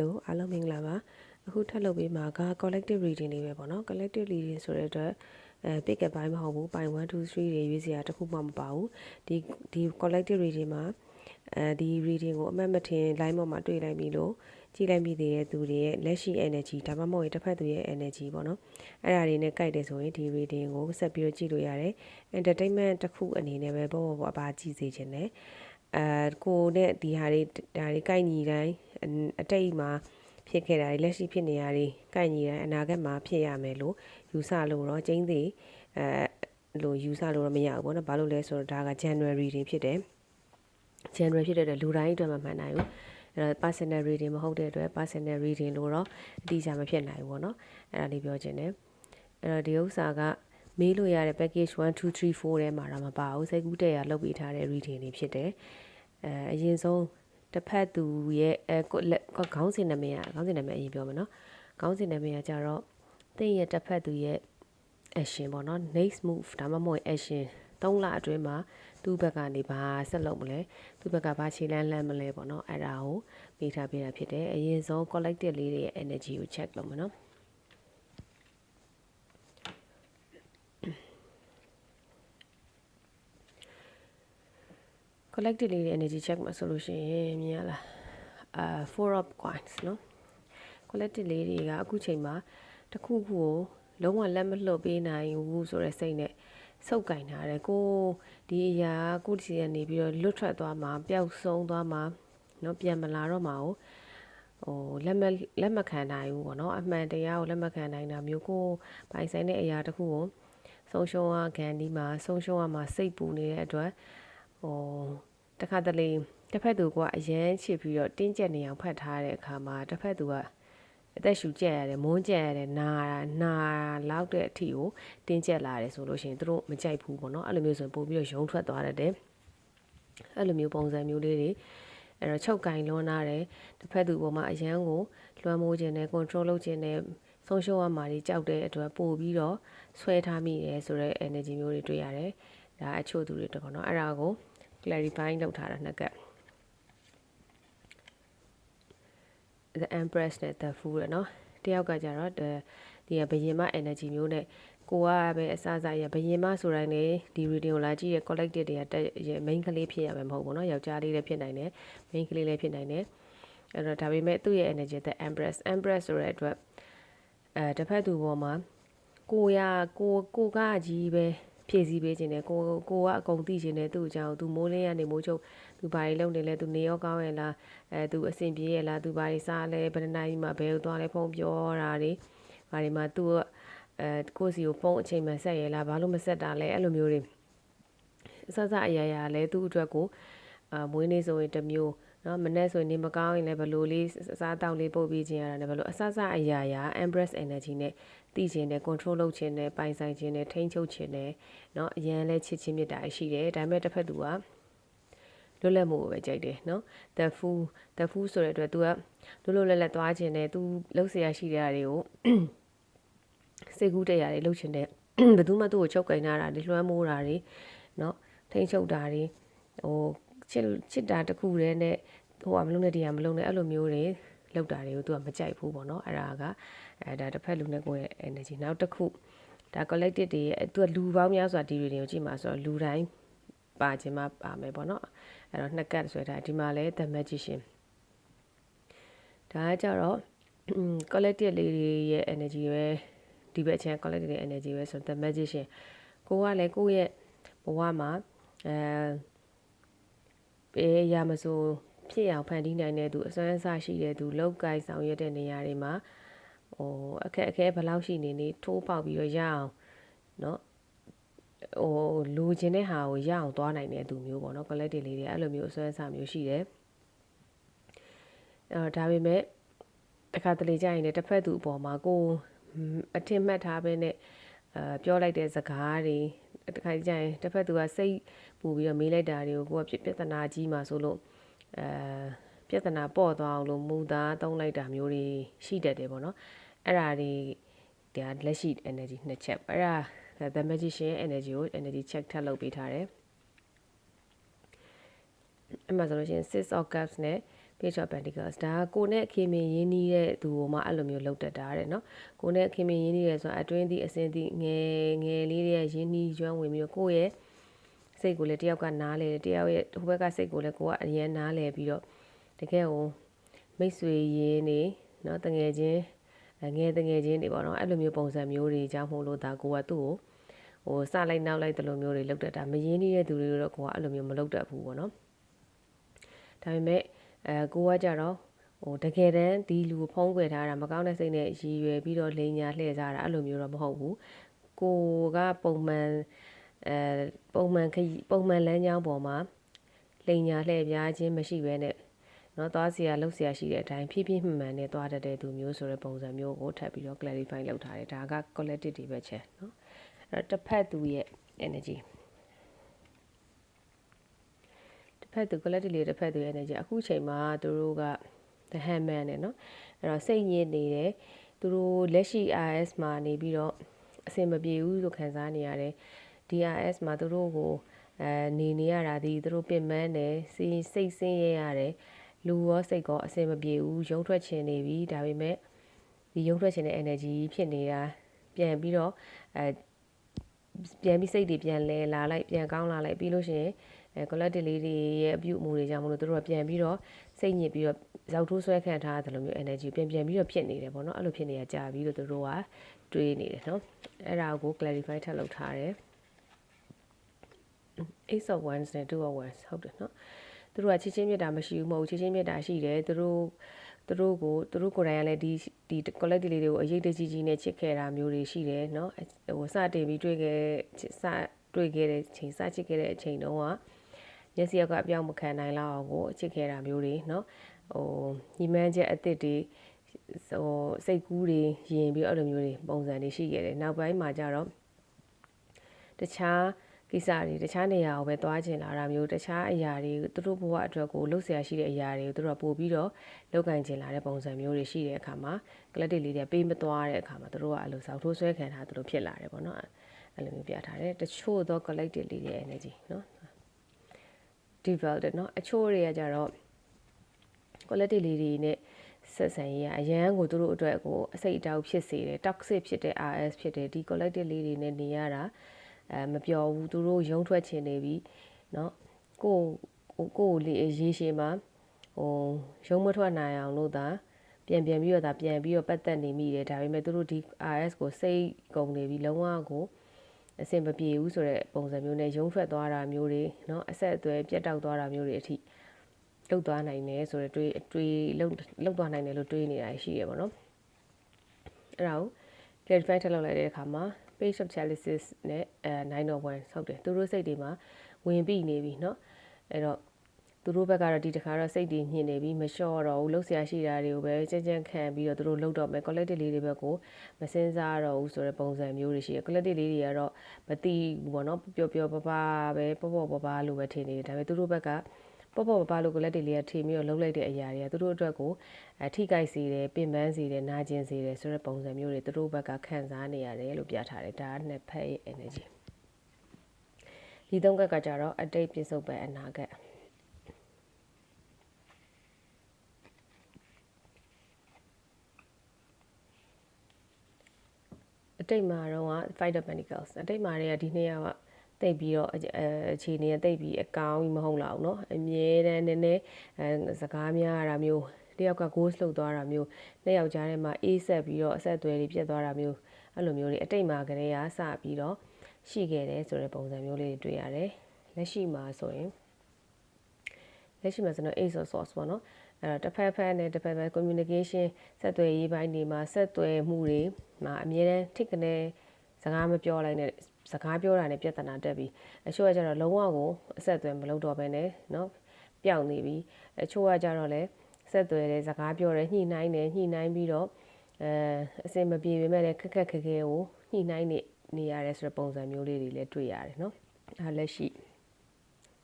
လို့အားလုံးမင်္ဂလာပါအခုထပ်လုပ်ပေးမှာက collective reading လေးပဲပေါ့နော် collective reading ဆိုတဲ့အတွက်အဲ pick up ပိုင်းမဟုတ်ဘူးပိုင်း1 2 3တွေရွေးစရာတစ်ခုမှမပါဘူးဒီဒီ collective reading မှာအဲဒီ reading ကိုအမှတ်မထင် line ပေါ်မှာတွေ့လိုက်ပြီလို့ကြည့်လိုက်မိသေးတဲ့သူတွေရဲ့လက်ရှိ energy ဒါမှမဟုတ်ရင်တစ်ဖက်သူရဲ့ energy ပေါ့နော်အဲ့ဒါတွေနဲ့ကြိုက်တယ်ဆိုရင်ဒီ reading ကိုဆက်ပြီးတော့ကြည့်လို့ရတယ် entertainment တစ်ခုအနေနဲ့ပဲပေါ့ပေါ့ပါကြည့်စေခြင်းနဲ့အဲကိုနဲ့ဒီဟာတွေဒါတွေကြိုက်ညီတိုင်း အတိတ်မှာဖြစ်ခဲ့တာတွေလက်ရှိဖြစ်နေရတွေကြိုက်ညီတိုင်းအနာဂတ်မှာဖြစ်ရမယ်လို့ယူဆလို့တော့ကျင်းသေးအဲလို့ယူဆလို့တော့မရဘူးပေါ့နော်ဘာလို့လဲဆိုတော့ဒါက January reading ဖြစ်တယ် January ဖြစ်တဲ့အတွက်လူတိုင်းအတွက်မမှန်နိုင်ဘူးအဲ့တော့ personal reading မဟုတ်တဲ့အတွက် personal reading လို့တော့အတိအကျမဖြစ်နိုင်ဘူးပေါ့နော်အဲ့ဒါလေးပြောချင်တယ်အဲ့တော့ဒီဥစ္စာကမေးလို့ရတဲ့ package 1 2 3 4ထဲမှာတော့မပါဘူးစိတ်ကူးတဲ့ရလုပ်ပေးထားတဲ့ reading တွေဖြစ်တယ်အဲအရင်ဆုံး တစ်ဖက်သူရဲ့အဲခေါင်းစဉ်နာမည်ကခေါင်းစဉ်နာမည်အရင်ပြောမယ်နော်ခေါင်းစဉ်နာမည်ကကြတော့သင်ရဲ့တစ်ဖက်သူရဲ့ action ပေါ့နော် next move ဒါမှမဟုတ် action ၃လအတွင်းမှာသူ့ဘက်ကနေဘာဆက်လုပ်မလဲသူ့ဘက်ကဘာခြေလန်းလှမ်းမလဲပေါ့နော်အဲ့ဒါကိုမိထားပေးတာဖြစ်တယ်အရင်ဆုံး collective လေးတွေရဲ့ energy ကို check လုပ်မယ်နော် collective လေးတွေ energy check မှာဆိုလို့ရှိရင်မြင်ရလားအာ four of coins နော် collective လေးတွေကအခုချိန်မှာတစ်ခုခုကိုလုံးဝလက်မလွတ်ပေးနိုင်ဘူးဆိုတဲ့စိတ်နဲ့စုပ်ကင်ထားတယ်ကိုဒီအရာကိုဒီစီကနေပြီးတော့လွတ်ထွက်သွားမှာပျောက်ဆုံးသွားမှာเนาะပြန်မလာတော့မှာကိုဟိုလက်မလက်မခံနိုင်ဘူးပေါ့နော်အမှန်တရားကိုလက်မခံနိုင်တာမျိုးကိုပိုင်ဆိုင်တဲ့အရာတစ်ခုကိုဆုံးရှုံးရခံဒီမှာဆုံးရှုံးရမှာစိတ်ပူနေတဲ့အတွက်ဟို တခါတလေတစ်ဖက်သူကအရန်ချစ်ပြီးတော့တင်းကျပ်နေအောင်ဖတ်ထားတဲ့အခါမှာတစ်ဖက်သူကအသက်ရှူကျက်ရတယ်မုန်းကျက်ရတယ်နာနာလောက်တဲ့အထိကိုတင်းကျပ်လာတယ်ဆိုလို့ရှိရင်သူတို့မကြိုက်ဘူးပေါ့နော်အဲ့လိုမျိုးဆိုရင်ပို့ပြီးတော့ရုံထွက်သွားတတ်တယ်အဲ့လိုမျိုးပုံစံမျိုးလေးတွေအဲ့တော့ချုပ်ကင်လွန်လာတယ်တစ်ဖက်သူပေါ်မှာအရန်ကိုလွှမ်းမိုးခြင်းနဲ့ control လုပ်ခြင်းနဲ့ဆုံးရှုံးရမှာတွေကြောက်တဲ့အတွက်ပို့ပြီးတော့ဆွဲထားမိတယ်ဆိုတော့ energy မျိုးတွေတွေ့ရတယ်ဒါအချို့သူတွေတော့ပေါ့နော်အဲ့ဒါကို clarify လုပ်ထားတာနှစ်ကပ် the empress နဲ့ the fool ရနော်တယောက်ကကြတော့ဒီကဘယင်မ energy မျိုးနဲ့ကိုကပဲအစအစရဘယင်မဆိုတိုင်းလေဒီ reading ကိုလာကြည့်ရ collective တွေက main ကလေးဖြစ်ရမှာမဟုတ်ဘူးเนาะယောက်ျားလေးလည်းဖြစ်နိုင်တယ် main ကလေးလည်းဖြစ်နိုင်တယ်အဲ့တော့ဒါပေမဲ့သူ့ရဲ့ energy the empress empress ဆိုတဲ့အတွက်အဲတစ်ဖက်သူပေါ်မှာကိုရကိုကိုကကြီးပဲ ဖြည့်ဆည်းပေးခြင်းနဲ့ကိုကိုကအကုန်သိခြင်းနဲ့သူ့အကြောင်းသူမိုးလင်းရနေမိုးချုပ်သူဘာတွေလုပ်နေလဲသူနေရောကောင်းရဲ့လားအဲသူအဆင်ပြေရဲ့လားသူဘာတွေစားလဲဘယ်နှနိုင်မှာဘယ်ကိုသွားလဲဖုန်းပြောတာတွေဘာတွေမှာသူအဲကိုစီကိုဖုန်းအချိန်မှဆက်ရဲ့လားဘာလို့မဆက်တာလဲအဲ့လိုမျိုးတွေအစစအရာရာလဲသူ့အတွက်ကိုအာမွေးနေ့ဆိုရင်တစ်မျိုးနော်မနေ့ဆိုရင်နေမကောင်းရင်လည်းဘလို့လေးစားတောက်လေးပုတ်ပြီးခြင်းရတာလည်းဘလို့အစစအရာရာ embrace energy နဲ့ တည်ခြင်းနဲ့ control လုပ်ခြင်းနဲ့ပိုင်ဆိုင်ခြင်းနဲ့ထိန်းချုပ်ခြင်းနဲ့เนาะအရန်လဲချစ်ချင်းမြတ်တာရှိတယ်ဒါပေမဲ့တစ်ဖက်သူကလွတ်လပ်မှုကိုပဲကြိုက်တယ်เนาะ the fool the fool ဆိုတဲ့အတွက် तू ကလွတ်လွတ်လပ်လပ်သွားခြင်းနဲ့ तू လှုပ်เสียရှိတဲ့ຢာတွေကိုစိတ်ကူးတဲ့ຢာတွေလှုပ်ခြင်းနဲ့ဘယ်သူမှသူ့ကိုချုပ်ကင်ထားတာတွေလွှမ်းမိုးတာတွေเนาะထိန်းချုပ်တာတွေဟိုချစ်ချစ်တာတခုတည်းနဲ့ဟိုကမလုံးနဲ့တရားမလုံးနဲ့အဲ့လိုမျိုးတွေ လောက်တာတွေကိုသူကမကြိုက်ဘူးပေါ့နော်အဲ့ဒါကအဲဒါတစ်ဖက်လူနဲ့ကိုယ့်ရဲ့ energy နောက်တစ်ခုဒါ collective တွေရဲ့သူကလူပေါင်းများစွာဒီတွေကိုကြည့်မှာဆိုတော့လူတိုင်းပါခြင်းမပါမယ်ပေါ့နော်အဲ့တော့နှစ်ကတ်ဆွဲထားဒီမှာလဲ the magician ဒါကကြတော့ collective လေးတွေရဲ့ energy ပဲဒီဘက်ချမ်း collective ရဲ့ energy ပဲဆိုတော့ the magician ကိုကလည်းကိုယ့်ရဲ့ဘဝမှာအဲဘယ်ရမဆို ဖြစ်အောင်ဖန်တီးနိုင်တဲ့သူအစွမ်းအစရှိတဲ့သူလောက်ကင်ဆောင်ရွက်တဲ့နေရာတွေမှာဟိုအခက်အခဲဘယ်လောက်ရှိနေနေထိုးပေါက်ပြီးတော့ရအောင်เนาะဟိုလူချင်းတဲ့ဟာကိုရအောင်သွားနိုင်တဲ့သူမျိုးပေါ့နော် collective လေးတွေအဲ့လိုမျိုးအစွမ်းအစမျိုးရှိတယ်အဲဒါပေမဲ့တခါတလေကြာရင်လည်းတစ်ဖက်သူအပေါ်မှာကိုအထင်မှတ်ထားပဲနဲ့အဲပြောလိုက်တဲ့စကားတွေတခါကြာရင်တစ်ဖက်သူကစိတ်ပူပြီးတော့မေးလိုက်တာတွေကိုကိုကပြဿနာကြီးမှာဆိုလို့ အဲပြဿနာပေါ့သွားအောင်လို့မူသားတုံးလိုက်တာမျိုးတွေရှိတတ်တယ်ပေါ့နော်အဲ့ဒါတွေဒါလက်ရှိ energy နှစ်ချက်အဲ့ဒါ the magician energy ကို energy check ထပ်လုပ်ပေးထားတယ်အမှဆိုလို့ရှိရင် six of cups နဲ့ page of pentacles ဒါကကိုနဲ့ခင်မင်ရင်းနှီးတဲ့သူကိုမှအဲ့လိုမျိုးလောက်တတ်တာတဲ့နော်ကိုနဲ့ခင်မင်ရင်းနှီးရဲဆိုတာအတွင်းသည့်အစင်းသည့်ငယ်ငယ်လေးရဲ့ရင်းနှီးကျွမ်းဝင်ပြီးတော့ကိုယ့်ရဲ့ စိတ်ကိုလည်းတယောက်ကနားလေတယ်တယောက်ရဲ့ဟိုဘက်ကစိတ်ကိုလည်းကိုကအရင်နားလေပြီးတော့တကယ်ကိုမိတ်ဆွေရင်းနေနော်တငယ်ချင်းငယ်တငယ်ချင်းတွေပေါ့နော်အဲ့လိုမျိုးပုံစံမျိုးတွေကြောင့်မို့လို့ဒါကိုကသူ့ကိုဟိုစလိုက်နောက်လိုက်တလိုမျိုးတွေလောက်တတ်တာမရင်းနှီးတဲ့သူတွေတော့ကိုကအဲ့လိုမျိုးမလောက်တတ်ဘူးပေါ့နော်ဒါပေမဲ့အဲကိုကကြတော့ဟိုတကယ်တမ်းဒီလူကိုဖုံးကွယ်ထားတာမကောင်းတဲ့စိတ်နဲ့ရည်ရွယ်ပြီးတော့လိန်ညာလှည့်စားတာအဲ့လိုမျိုးတော့မဟုတ်ဘူးကိုကပုံမှန် အဲပုံမှန်ခရီးပုံမှန်လမ်းကြောင်းပေါ်မှာလိန်ညာလှည့်ပြားခြင်းမရှိဘဲနဲ့နော်သွားစရာလှုပ်စရာရှိတဲ့အတိုင်းဖြည်းဖြည်းမှန်မှန်နဲ့သွားတတ်တဲ့သူမျိုးဆိုတဲ့ပုံစံမျိုးကိုထပ်ပြီးတော့ clarify လုပ်ထားတယ်ဒါက collective တွေပဲချင်နော်အဲ့တော့တစ်ဖက်သူရဲ့ energy တစ်ဖက်သူ collective လေးတစ်ဖက်သူရဲ့ energy အခုချိန်မှာသူတို့က the handman နဲ့နော်အဲ့တော့စိတ်ညစ်နေတယ်သူတို့လက်ရှိ IS မှာနေပြီးတော့အဆင်မပြေဘူးလို့ခံစားနေရတယ် DRS မှာသူတို့ကိုအဲနေနေရတာဒီသူတို့ပြင်ပန်းတယ်စိစိတ်ဆင်းရဲရတယ်လူရောစိတ်ကောအဆင်မပြေဘူးရုံထွက်ချင်နေပြီဒါပေမဲ့ဒီရုံထွက်ချင်တဲ့ energy ဖြစ်နေတာပြန်ပြီးတော့အဲပြန်ပြီးစိတ်တွေပြန်လဲလာလိုက်ပြန်ကောင်းလာလိုက်ပြီးလို့ရှိရင်အဲ collective လေးတွေရဲ့အပြုအမူတွေကြောင့်မလို့တို့ကပြန်ပြီးတော့စိတ်ညစ်ပြီးတော့ဇောက်ထိုးဆွဲခံထားတဲ့လိုမျိုး energy ပြန်ပြန်ပြီးတော့ဖြစ်နေတယ်ပေါ့နော်အဲ့လိုဖြစ်နေရကြာပြီးတော့တို့ကတွေးနေတယ်နော်အဲ့ဒါကို clarify ထပ်လုပ်ထားတယ် ace of wands နဲ့ two of wands ဟုတ်တယ်နော်သူတို့ကချစ်ချင်းမြတ်တာမရှိဘူးမဟုတ်ချစ်ချင်းမြတ်တာရှိတယ်သူတို့သူတို့ကိုသူတို့ကိုယ်တိုင်ကလည်းဒီဒီ collective လေးတွေကိုအရေးတကြီးကြီးနဲ့ချစ်ခဲ့တာမျိုးတွေရှိတယ်เนาะဟိုစတင်ပြီးတွေ့ခဲ့စတွေ့ခဲ့တဲ့ချိန်စချစ်ခဲ့တဲ့အချိန်တုန်းကမျက်စိရောက်ကအပြောင်းမခံနိုင်လောက်အောင်ကိုချစ်ခဲ့တာမျိုးတွေเนาะဟိုညီမန်းချက်အစ်စ်တွေဟိုစိတ်ကူးတွေရင်ပြီးအဲ့လိုမျိုးတွေပုံစံတွေရှိခဲ့တယ်နောက်ပိုင်းမှာကျတော့တခြား ကိစ္စတွေတခြားနေရာကိုပဲသွားချင်လာတာမျိုးတခြားအရာတွေသူတို့ဘဝအတွက်ကိုလှုပ်ရှားရှိတဲ့အရာတွေကိုသူတို့ကပို့ပြီးတော့လောက်ကင်ချင်လာတဲ့ပုံစံမျိုးတွေရှိတဲ့အခါမှာကလပ်တစ်လေးတွေပေးမသွားတဲ့အခါမှာသူတို့ကအဲ့လိုစောက်ထိုးဆွဲခံထားသူတို့ဖြစ်လာတယ်ပေါ့နော်အဲ့လိုမျိုးပြထားတယ်တချို့သော collective လေးတွေ energy နော် developed နော်အချို့တွေကကြတော့ collective လေးတွေနဲ့ဆက်ဆံရေးအရန်ကိုသူတို့အတွက်ကိုအစိတ်အတောက်ဖြစ်စေတယ် toxic ဖြစ်တဲ့ RS ဖြစ်တယ်ဒီ collective လေးတွေနဲ့နေရတာ အဲမပြောဘူးသူတို့ရုံထွက်ချင်နေပြီเนาะကိုကိုလေရေးရှည်မှာဟိုရုံမထွက်နိုင်အောင်လို့သာပြန်ပြန်ပြီးတော့ဒါပြန်ပြီးတော့ပတ်သက်နေမိတယ်ဒါပေမဲ့သူတို့ဒီ RS ကိုစိတ်ကုန်နေပြီလုံးဝကိုအဆင်မပြေဘူးဆိုတဲ့ပုံစံမျိုးနဲ့ရုံထွက်သွားတာမျိုးတွေเนาะအဆက်အသွယ်ပြတ်တောက်သွားတာမျိုးတွေအထိလုတ်သွားနိုင်တယ်ဆိုတော့တွေးတွေးလုတ်လုတ်သွားနိုင်တယ်လို့တွေးနေတာရှိရပါတော့အဲ့ဒါကို clarify ထပ်လုပ်လိုက်တဲ့အခါမှာ page of chalices နဲ့အဲ9 of wands ဟုတ်တယ်သူတို့စိတ်တွေမှာဝင်ပြီးနေပြီเนาะအဲ့တော့သူတို့ဘက်ကတော့ဒီတခါတော့စိတ်တွေညှင်နေပြီမလျှော့တော့ဘူးလှုပ်ရှားရှိတာတွေကိုပဲကြမ်းကြမ်းခံပြီးတော့သူတို့လှုပ်တော့မယ် collective လေးတွေဘက်ကိုမစင်စားတော့ဘူးဆိုတဲ့ပုံစံမျိုးတွေရှိတယ် collective လေးတွေကတော့မသိဘူးပေါ့နော်ပျော်ပျော်ပပပဲပေါ့ပေါ့ပပလို့ပဲထင်နေတယ်ဒါပေမဲ့သူတို့ဘက်က ပေါ့ပေါ့ပပလို့ collective လေးကထင်ပြီးတော့လှုပ်လိုက်တဲ့အရာတွေကသူတို့အတွက်ကိုအထိကြိုက်စေတယ်ပင်ပန်းစေတယ်နာကျင်စေတယ်ဆိုတဲ့ပုံစံမျိုးတွေသူတို့ဘက်ကခံစားနေရတယ်လို့ပြထားတယ်ဒါကနှစ်ဖက်ရဲ့ energy ဒီသုံးကက်ကကြတော့အတိတ်ပြစ္ဆုတ်ပဲအနာဂတ်အတိတ်မှာတော့ fight of pentacles အတိတ်မှာတွေကဒီနှစ်ယောက်က တိတ်ပြီးတော့အခြေအနေကတိတ်ပြီးအကောင်းကြီးမဟုတ်လောက်နော်အမြဲတမ်းနည်းနည်းစကားများတာမျိုးတယောက်က goal လှုပ်သွားတာမျိုးနှစ်ယောက်ကြားထဲမှာအေးဆက်ပြီးတော့အဆက်အသွယ်တွေပြတ်သွားတာမျိုးအဲ့လိုမျိုးတွေအတိတ်မှာကလေးကစပြီးတော့ရှိခဲ့တယ်ဆိုတဲ့ပုံစံမျိုးလေးတွေတွေ့ရတယ်လက်ရှိမှာဆိုရင်လက်ရှိမှာကျွန်တော် ace source ပေါ့နော်အဲ့တော့တစ်ဖက်ဖက်နဲ့တစ်ဖက်ဖက် communication ဆက်သွယ်ရေးပိုင်းတွေမှာဆက်သွယ်မှုတွေမှာအများတန်းထိကနေစကားမပြောလိုက်နဲ့ စကားပြောတာနဲ့ပြဿနာတက်ပြီးအချို့ကကျတော့လုံးဝကိုအဆက်အသွယ်မလုပ်တော့ဘဲနဲ့เนาะပျောက်နေပြီအချို့ကကျတော့လည်းဆက်သွယ်တယ်စကားပြောတယ်ညှိနှိုင်းတယ်ညှိနှိုင်းပြီးတော့အဲအစင်မပြေပေမဲ့လည်းခက်ခက်ခဲခဲကိုညှိနှိုင်းနေနေရတယ်ဆိုတဲ့ပုံစံမျိုးလေးတွေလည်းတွေ့ရတယ်เนาะအဲလက်ရှိ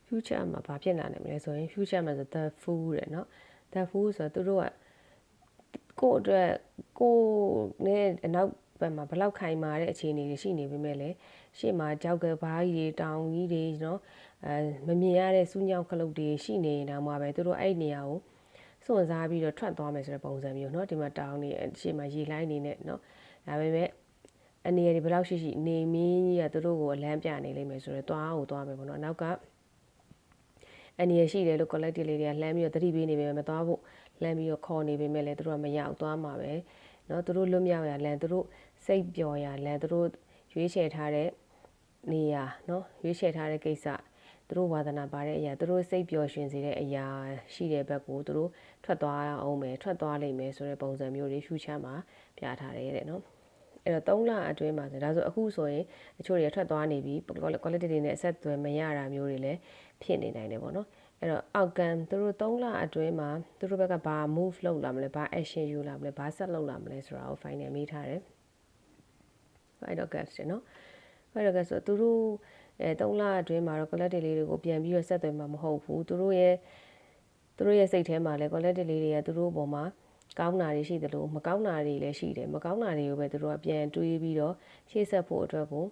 future မှာဘာဖြစ်လာနိုင်မလဲဆိုရင် future မှာဆို the fool တဲ့เนาะ the fool ဆိုတော့သူတို့ကကိုယ့်အတွက်ကိုယ်နဲ့အနောက် ဘက်မှာဘလောက်ခိုင်မာတဲ့အခြေအနေတွေရှိနေပေမဲ့လည်းရှေ့မှာကြောက်ကဘားကြီးတွေတောင်ကြီးတွေเนาะအဲမမြင်ရတဲ့စူးညောင်းခလုတ်တွေရှိနေနေတာမှပဲသူတို့အဲ့နေရာကို စွန့်စားပြီးတော့ထွက်သွားမယ်ဆိုတဲ့ပုံစံမျိုးเนาะဒီမှာတောင်းနေအရှိမရေလိုင်းနေနဲ့เนาะဒါပေမဲ့အနေရည်ဘယ်လောက်ရှိရှိနေမင်းကြီးကသူတို့ကိုအလန်းပြနေလိမ့်မယ်ဆိုတော့သွားကိုသွားမယ်ပေါ့နော်နောက်ကအနေရရှိတယ်လို့ collective လေးတွေကလှမ်းပြီးတော့သတိပေးနေပေမဲ့မသွားဖို့လှမ်းပြီးတော့ခေါ်နေပေမဲ့လည်းသူတို့ကမရအောင်သွားမှာပဲเนาะသူတို့လွတ်မြောက်ရလန်သူတို့ စိတ်ပျော်ရလန်သူတို့ရွေးချယ်ထားတဲ့နေရာเนาะရွေးချယ်ထားတဲ့ကိစ္စသူတို့ဝါသနာပါတဲ့အရာသူတို့စိတ်ပျော်ရွှင်စေတဲ့အရာရှိတဲ့ဘက်ကိုသူတို့ထွက်သွားအောင်မယ်ထွက်သွားလိမ့်မယ်ဆိုတဲ့ပုံစံမျိုးတွေ future မှာပြထားတယ်တဲ့နော်အဲ့တော့3လအတွင်းမှာဆိုဒါဆိုအခုဆိုရင်အချို့တွေထွက်သွားနေပြီ quality တွေနဲ့အဆက်အသွယ်မရတာမျိုးတွေလည်းဖြစ်နေနိုင်တယ်ပေါ့နော်အဲ့တော့အောက်ကံသူတို့3လအတွင်းမှာသူတို့ဘက်ကဘာ move လုပ်လာမလဲဘာ action ယူလာမလဲဘာဆက်လုပ်လာမလဲဆိုတာကို final မေးထားတယ် final gas တယ်နော် final gas ဆိုသူတို့အဲ3လအတွင်းမှာတော့ collective လေးတွေကိုပြန်ပြီးတော့ဆက်သွယ်မှာမဟုတ်ဘူးသူတို့ရဲ့သူတို့ရဲ့စိတ်ထဲမှာလည်း collective လေးတွေကသူတို့အပေါ်မှာကောင်းတာတွေရှိသလိုမကောင်းတာတွေလည်းရှိတယ်မကောင်းတာတွေကိုပဲသူတို့ကပြန်တွေးပြီးတော့ရှေ့ဆက်ဖို့အတွက်ကို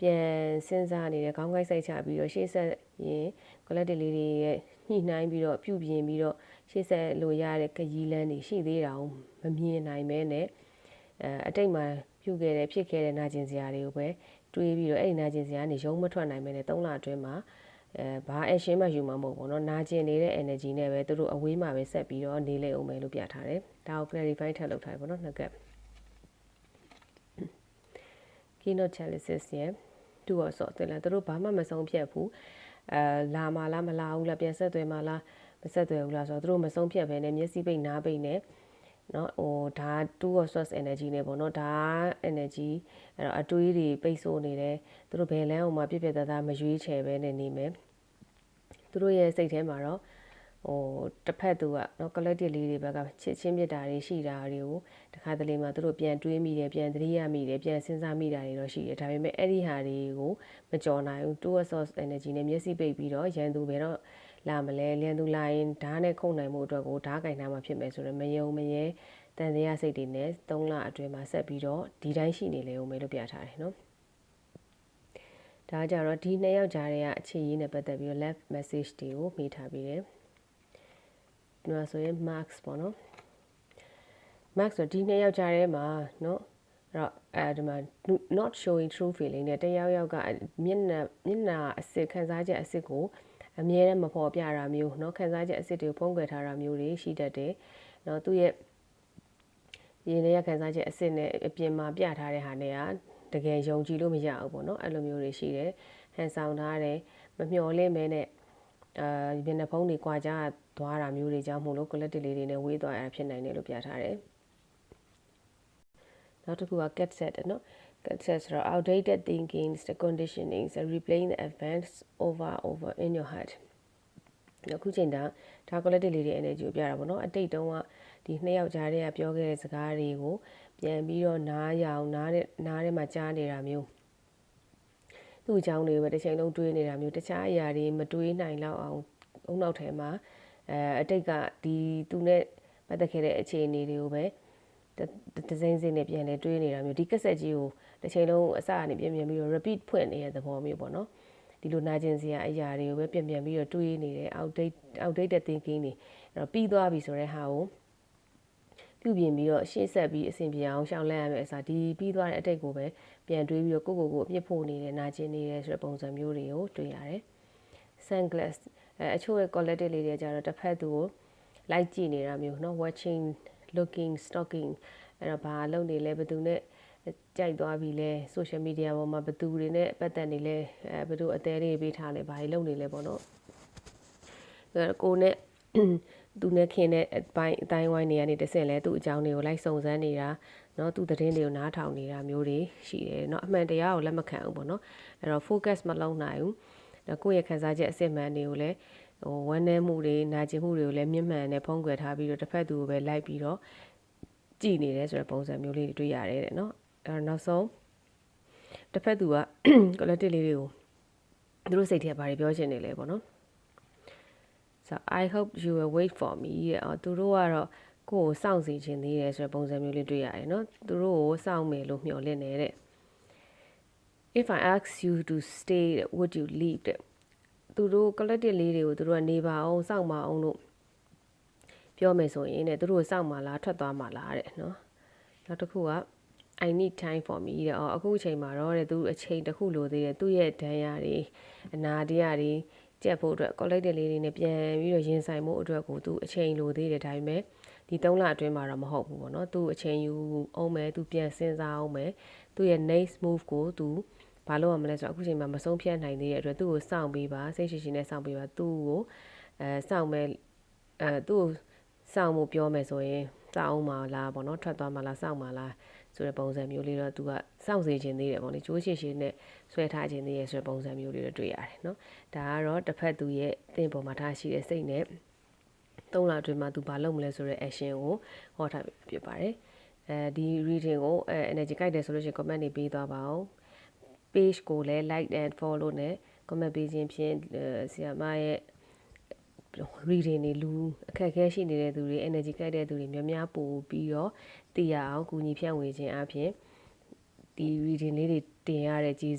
ပြန်စဉ်းစားနေတယ်ခေါင်းကိုက်စိုက်ချပြီးတော့ရှေ့ဆက်ရင် collective လေးတွေရဲ့ညှိနှိုင်းပြီးတော့ပြုပြင်ပြီးတော့ရှေ့ဆက်လို့ရတဲ့ခရီးလမ်းတွေရှိသေးတာကိုမမြင်နိုင်မဲနဲ့အဲအတိတ်မှာ ပြုခဲ့တဲ့ဖြစ်ခဲ့တဲ့နာကျင်စရာတွေကိုပဲတွေးပြီးတော့အဲ့ဒီနာကျင်စရာကနေရုံးမထွက်နိုင်မဲနဲ့၃လအတွင်းမှာအဲဘာ action မှယူမှာမဟုတ်ဘူးเนาะနာကျင်နေတဲ့ energy နဲ့ပဲသူတို့အဝေးမှာပဲဆက်ပြီးတော့နေလေအောင်မယ်လို့ပြထားတယ်ဒါကို clarify ထပ်လုပ်ထားတယ်ပေါ့နော်နှစ်ကပ် keynote challenges ရဲ့သူ့ရောဆိုတယ်လားသူတို့ဘာမှမဆုံးဖြတ်ဘူးအဲလာမလားမလာဘူးလားပြန်ဆက်သွယ်မလားမဆက်သွယ်ဘူးလားဆိုတော့သူတို့မဆုံးဖြတ်ဘဲနဲ့မျက်စိပိတ်နားပိတ်နဲ့ เนาะဟိုဒါ two of source energy နဲ့ပေါ့เนาะဒါ energy အဲ့တော့အတွေးတွေပိတ်ဆို့နေတယ်သူတို့ဘယ်လမ်းအောင်မှပြပြသားသားမရွေးချယ်ပဲနေနေမယ်သူတို့ရဲ့စိတ်ထဲမှာတော့ဟိုတစ်ဖက်သူကเนาะ collective လေးတွေဘက်ကချစ်ချင်းမြတ်တာတွေရှိတာတွေကိုတခါတလေမှသူတို့ပြန်တွေးမိတယ်ပြန်သတိရမိတယ်ပြန်စဉ်းစားမိတာတွေတော့ရှိတယ်ဒါပေမဲ့အဲ့ဒီဟာတွေကိုမကြော်နိုင်ဘူး two of source energy နဲ့မျက်စိပိတ်ပြီးတော့ရန်သူဘယ်တော့ လာမလဲလျံသူလာရင်ဓာတ်နဲ့ခုန်နိုင်မှုအတွက်ကိုဓာတ်ကင်ထားမှဖြစ်မယ်ဆိုတော့မယုံမရဲတန်တရားစိတ်တွေနဲ့3လအတွင်းမှာဆက်ပြီးတော့ဒီတိုင်းရှိနေလေဦးမယ်လို့ပြထားတယ်နော်ဒါကြတော့ဒီနှစ်ယောက်ကြားတဲ့အခြေရင်းနဲ့ပတ်သက်ပြီးတော့ left message တွေကိုမိထားပြီးတယ်ဒီမှာဆိုရင် max ပေါ့နော် max ဆိုဒီနှစ်ယောက်ကြားထဲမှာနော်အဲ့တော့အဲဒီမှာ not showing true feeling နဲ့တယောက်ယောက်ကမျက်နှာမျက်နှာအစစ်ခံစားချက်အစစ်ကို အမြဲတမ်းမဖော်ပြတာမျိုးเนาะခံစားချက်အစစ်တွေကိုဖုံးကွယ်ထားတာမျိုးတွေရှိတတ်တယ်เนาะသူ့ရဲ့ရင်ထဲခံစားချက်အစစ်နဲ့အပြင်မှာပြထားတဲ့ဟာတွေကတကယ်ယုံကြည်လို့မရဘူးပေါ့เนาะအဲ့လိုမျိုးတွေရှိတယ်ဟန်ဆောင်ထားတယ်မမျှော်လင့်မဲနဲ့အာမျက်နှာဖုံးတွေကြွားကြသွားတာမျိုးတွေကြောင့်မို့လို့ collective လေးတွေနဲ့ဝေးသွားရတာဖြစ်နိုင်တယ်လို့ပြထားတယ်နောက်တစ်ခုက cat set เนาะ cat set ဆိုတော့ outdated thinkings the conditionings and replaying the events over over in your head အခုချိန်တာဒါ collective လေးတွေ energy ကိုပြတာပေါ့နော်အတိတ်တုန်းကဒီနှစ်ယောက်ကြားတွေကပြောခဲ့တဲ့စကားတွေကိုပြန်ပြီးတော့နားရအောင်နားတဲ့နားထဲမှာကြားနေတာမျိုးသူ့အကြောင်းတွေပဲတစ်ချိန်လုံးတွေးနေတာမျိုးတခြားအရာတွေမတွေးနိုင်လောက်အောင်အုံနောက်ထဲမှာအဲအတိတ်ကဒီသူနဲ့ပတ်သက်ခဲ့တဲ့အခြေအနေတွေကိုပဲဒဇိန်စိနဲ့ပြန်လဲတွေးနေတာမျိုးဒီကက်ဆက်ကြီးကို တစ်ချိန်လုံးအစကနေပြန်ပြန်ပြီးတော့ repeat ဖွင့်နေတဲ့သဘောမျိုးပေါ့နော်ဒီလိုနာကျင်စရာအရာတွေကိုပဲပြန်ပြန်ပြီးတော့တွေးနေတယ် outdate outdated thinking တွေအဲ့တော့ပြီးသွားပြီဆိုတဲ့ဟာကိုပြုပြင်ပြီးတော့ရှေ့ဆက်ပြီးအဆင်ပြေအောင်ရှောင်လန့်ရမယ်အစားဒီပြီးသွားတဲ့အတိတ်ကိုပဲပြန်တွေးပြီးတော့ကိုကိုကိုအပြစ်ဖို့နေတယ်နာကျင်နေတယ်ဆိုတဲ့ပုံစံမျိုးတွေကိုတွေ့ရတယ် sunglass အဲအချို့ရဲ့ quality လေးတွေကြတော့တစ်ဖက်သူကိုလိုက်ကြည့်နေတာမျိုးเนาะ watching looking stalking အဲ့တော့ဘာလုပ်နေလဲဘယ်သူနဲ့ ကြိုက်သွားပြီလဲ social media ပေါ်မှာဘယ်သူတွေနဲ့ပတ်သက်နေလဲအဲဘယ်သူအသေးလေးပေးထားလဲဘာတွေလုပ်နေလဲပေါ့နော်အဲကိုနဲ့သူနဲ့ခင်တဲ့အပိုင်းအတိုင်းဝိုင်းနေရနေတဆင့်လဲသူ့အကြောင်းတွေကိုလိုက်စုံစမ်းနေတာเนาะသူသတင်းတွေကိုနားထောင်နေတာမျိုးတွေရှိတယ်เนาะအမှန်တရားကိုလက်မခံဘူးပေါ့နော်အဲ့တော့ focus မလုပ်နိုင်ဘူးဒါကိုယ့်ရဲ့ခံစားချက်အစစ်မှန်တွေကိုလည်းဟိုဝမ်းနည်းမှုတွေနာကျင်မှုတွေကိုလည်းမျက်မှန်နဲ့ဖုံးကွယ်ထားပြီးတော့တစ်ဖက်သူကိုပဲလိုက်ပြီးတော့ကြည်နေတယ်ဆိုတဲ့ပုံစံမျိုးလေးတွေတွေ့ရတယ်တဲ့နော်အဲ နောက်ဆုံးတစ်ဖက်သူက collective လေးတွေကိုသူတို့စိတ်ထဲဘာတွေပြောချင်နေလဲပေါ့နော် so i hope you will wait for me ရဲ့အော်သူတို့ကတော့ကိုယ်ကိုစောင့်စီခြင်းသေးတယ်ဆိုတဲ့ပုံစံမျိုးလေးတွေ့ရတယ်နော်သူတို့ကိုစောင့်မယ်လို့မျှော်လင့်နေတဲ့ if i ask you to stay would you leave တဲ့သူတို့ collective လေးတွေကိုသူတို့ကနေပါအောင်စောင့်ပါအောင်လို့ပြောမယ်ဆိုရင်တဲ့သူတို့စောင့်မှလားထွက်သွားမှလားတဲ့နော်နောက်တစ်ခုက I need time for me တဲ့အော်အခုအချိန်မှာတော့တဲ့သူအချိန်တစ်ခုလိုသေးတယ်သူ့ရဲ့ဒဏ်ရာတွေအနာတရားတွေကြက်ဖို့အတွက် collective လေးတွေနဲ့ပြန်ပြီးတော့ရင်ဆိုင်မှုအတွက်ကိုသူအချိန်လိုသေးတယ်ဒါပေမဲ့ဒီ3လအတွင်းမှာတော့မဟုတ်ဘူးပေါ့နော်သူအချိန်ယူအောင်မယ်သူပြန်စဉ်းစားအောင်မယ်သူ့ရဲ့ next move ကိုသူဘာလို့ရမလဲဆိုတော့အခုချိန်မှာမဆုံးဖြတ်နိုင်သေးတဲ့အတွက်သူ့ကိုစောင့်ပေးပါစိတ်ရှိရှိနဲ့စောင့်ပေးပါသူ့ကိုအဲစောင့်မယ်အဲသူ့ကိုစောင့်မှုပြောမယ်ဆိုရင်စောင့်အောင်မလားပေါ့နော်ထွက်သွားမလားစောင့်မလား ဆိုတဲ့ပုံစံမျိုးလေးတော့သူကစောင့်စေခြင်းသေးတယ်ပေါ့လေကျိုးရှိရှိနဲ့ဆွဲထားခြင်းသေးရဲ့ဆိုတဲ့ပုံစံမျိုးလေးတော့တွေ့ရတယ်နော်ဒါကတော့တစ်ဖက်သူရဲ့အသင်ပေါ်မှာထားရှိတဲ့စိတ်နဲ့သုံးလအတွင်းမှာသူဘာလုပ်မလဲဆိုတဲ့ action ကိုဟောထားဖြစ်ပါတယ်အဲဒီ reading ကိုအဲ energy ကြိုက်တယ်ဆိုလို့ရှိရင် comment တွေပေးသွားပါအောင် page ကိုလည်း like and follow နဲ့ comment ပေးခြင်းဖြင့်ဆီယာမရဲ့ reading တွေလူအခက်အခဲရှိနေတဲ့သူတွေ energy ကြိုက်တဲ့သူတွေများများပို့ပြီးတော့သိရအောင်ကူညီဖြန့်ဝေခြင်းအပြင်ဒီ reading လေးတွေတင်ရတဲ့ကြီး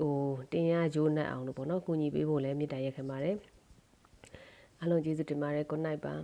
ဟိုတင်ရကြိုးနှက်အောင်လို့ပေါ့နော်ကူညီပေးဖို့လည်းမေတ္တာရက်ခံပါတယ်အားလုံးကျေးဇူးတင်ပါတယ် good night ပါ